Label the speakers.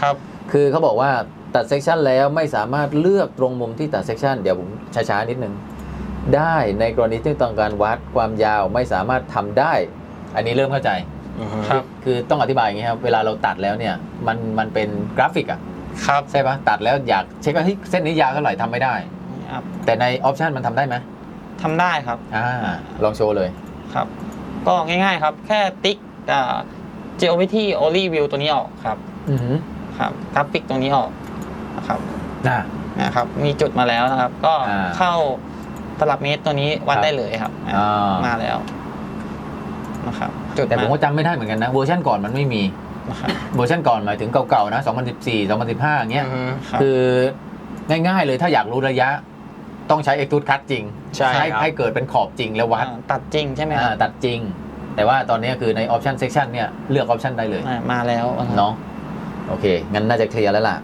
Speaker 1: ครับ
Speaker 2: คือเขาบอกว่าตัดเซกชันแล้วไม่สามารถเลือกตรงมุมที่ตัดเซกชันเดี๋ยวผมช้าๆนิดนึง ได้ในกรณีที่ต้องการวัดความยาวไม่สามารถทำได้ อันนี้เริ่มเข้าใจ
Speaker 1: ครับ
Speaker 2: คือต้องอธิบายอย่างนี้ครับเวลาเราตัดแล้วเนี่ยมันมันเป็นกราฟิกอะ
Speaker 1: ครับ
Speaker 2: ใช่ปะตัดแล้วอยากเช็คว่าเฮ้ยเส้นนี้ยาวเท่าไหร่ทำไม่ได้
Speaker 1: ครับ
Speaker 2: แต่ในออปชันมันทำได้ไหม
Speaker 1: ทำได้ครับ
Speaker 2: อ่าลองโชว์เลย
Speaker 1: ครับ ก็ง่ายๆครับ แค่ติ๊กอ่า geometry only view ตัวนี้ออกครับ
Speaker 2: อือหือ
Speaker 1: ครับกราฟิกตรงนี้ออกนะครับ
Speaker 2: อ่า
Speaker 1: นะครับ มีจุดมาแล้วนะครับ ก็
Speaker 2: อ่า
Speaker 1: เข้าตลับเมตรตัวนี้วัด
Speaker 2: ครับ
Speaker 1: ได้เลยครับ
Speaker 2: อ่า
Speaker 1: มาแล้วนะครับจุด
Speaker 2: แต่ผม
Speaker 1: มา
Speaker 2: ก็จำไม่ได้เหมือนกันนะเวอร์ชันก่อนมันไม่มี
Speaker 1: นะครับ
Speaker 2: เวอร์ชันก่อนหมายถึงเก่าๆนะ2014 2015อย่างเงี้ย
Speaker 1: ครับ
Speaker 2: คือง่ายๆเลยถ้าอยากรู้ระยะ ต้องใช้เอ็กซ์ตูดคัตจริง
Speaker 3: ใช่ครับ
Speaker 2: ให้เกิดเป็นขอบจริงแล้ววัด
Speaker 1: อ่าตัดจริงใช่ไหมค
Speaker 2: อ่า
Speaker 1: รับ
Speaker 2: ตัดจริง แต่ว่าตอนนี้คือในออปชันเซ c ชันเนี่ยเลือกออปชันได้เลย
Speaker 1: อ่ามาแล้ว
Speaker 2: เนาะ โอเค งั้นน่าจะเคลียร์แล้วล่ะ